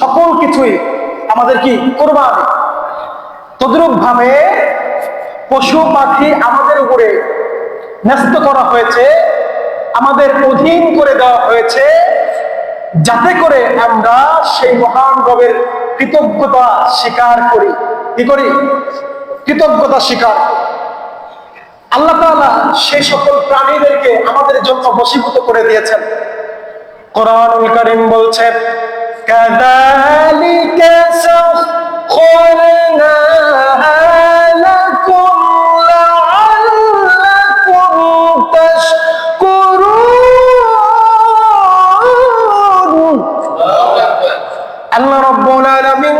সকল কিছুই আমাদের কি কোরবানি? তদ্রুপ ভাবে পশু পাখি আমাদের উপরে ন্যস্ত করা হয়েছে, আমাদের অধীন করে দেওয়া হয়েছে, যাতে করে আমরা সেই মহান রবের কৃতজ্ঞতা স্বীকার করি। কি করি? কৃতজ্ঞতা স্বীকার করি। আল্লাহ তাআলা সেই সকল প্রাণীদেরকে আমাদের জন্য বশীভূত করে দিয়েছেন। কোরআনুল কারীম বলছেন কাযালিকা সাখখারনাহা লাকুম লাআল্লাকুম তাশকুরুন। আল্লাহ রাব্বুল আলামিন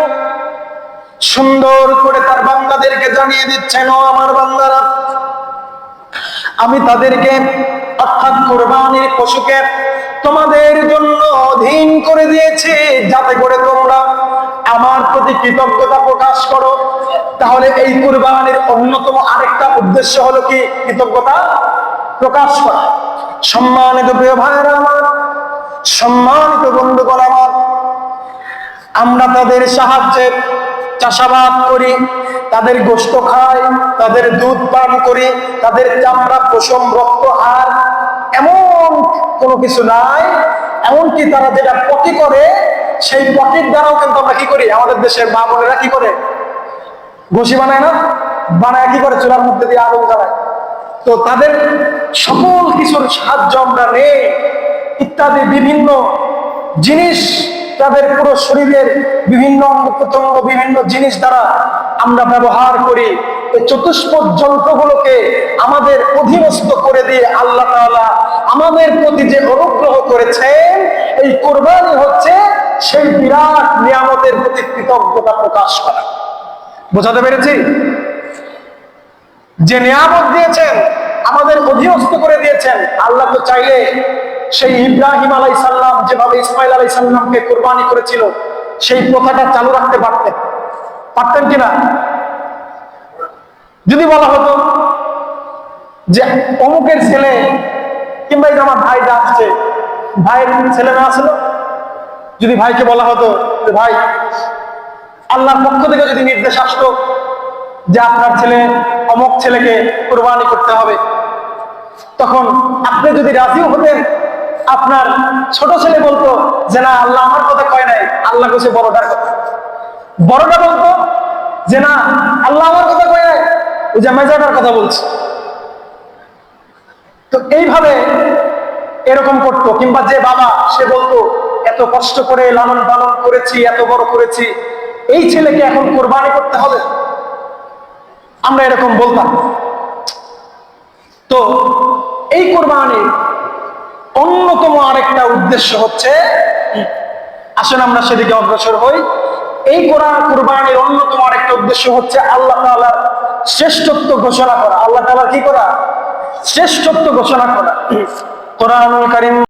সুন্দর করে তার বান্দাদেরকে জানিয়ে দিচ্ছেন, ও আমার বান্দারা, আমি তাদেরকে অর্থাৎ কোরবানির পশুকে তোমাদের জন্য তাহলে এই কোরবানির অন্যতম আরেকটা উদ্দেশ্য হলো কি? কৃতজ্ঞতা প্রকাশ করা। সম্মানিত প্রিয় ভাইয়েরা আমার, সম্মানিত বন্ধুগণ আমার, আমরা তাদের সাহায্যে চাষাবাদ করি, তাদের গোস্ত খাই, তাদের দুধ পান করি, তাদের চামড়া, পশম, রক্ত আর এমন কোনো কিছু নাই। এমনকি তারা যেটা পটি করে, সেই পটির দ্বারাও কিন্তু আমরা কি করি? আমাদের দেশের মা বোনেরা কি করে? ঘষি বানায় না? বানায় কি করে? চুলার মধ্যে দিয়ে আগুন জ্বালায়। তো তাদের সকল কিছুর সাহায্য আমরা নেই। ইত্যাদি বিভিন্ন জিনিস তাদের পুরো শরীরের বিভিন্ন অঙ্গ প্রত্যঙ্গ, বিভিন্ন জিনিস দ্বারা আমরা ব্যবহার করি। এই চতুষ্পদ যন্ত্রগুলোকে আমাদের অধীনস্থ করে দিয়ে আল্লাহ তাআলা আমাদের প্রতি যে অনুগ্রহ করেছেন, এই কোরবানি হচ্ছে সেই বিরাট নিয়ামতের প্রতি কৃতজ্ঞতা প্রকাশ করা। বোঝাতে পেরেছি? যে নিয়ামত দিয়েছেন, আমাদের অধীনস্থ করে দিয়েছেন, আল্লাহ তো চাইলে সেই ইব্রাহিম আলাই সাল্লাম যেভাবে ইসমাইল আলাই সাল্লামকে কোরবানি করেছিল, সেই প্রথাটা চালু রাখতে পারতেন। পারতেন কিনা? যদি বলা হতো যে অমুকের ছেলে কিংবা যে আমার ভাই আসছে ভাইয়ের ছেলে না? আসলো যদি ভাইকে বলা হতো যে, ভাই আল্লাহর পক্ষ থেকে যদি নির্দেশ আসতো যে আপনার ছেলে, অমক ছেলেকে কোরবানি করতে হবে, তখন আপনি যদি রাজিও হতেন, আপনার ছোট ছেলে বলতো যে, না, আল্লাহ আমার কথা কয় নাই, আল্লাহ কইছে বড়টার কথা। বড়টা বলতো যে, না, আল্লাহ আমার কথা কয় নাই। ওই যে মেজাটার কথা বলছে। তো এইভাবে এরকম করতো, কিংবা যে বাবা, সে বলতো, এত কষ্ট করে লালন পালন করেছি, এত বড় করেছি। এই ছেলেকে এখন কোরবানি করতে হবে। আমরা এরকম বলতাম। তো এই কোরবানির অন্যতম আরেকটা উদ্দেশ্য হচ্ছে আসলে আমরা সেদিকে অগ্রসর হই। এই কোরআন, কোরবানির অন্যতম আরেকটা উদ্দেশ্য হচ্ছে আল্লাহ তাআলার শ্রেষ্ঠত্ব ঘোষণা করা। আল্লাহ তাআলা কি করা? শ্রেষ্ঠত্ব ঘোষণা করা। কোরআনুল কারীম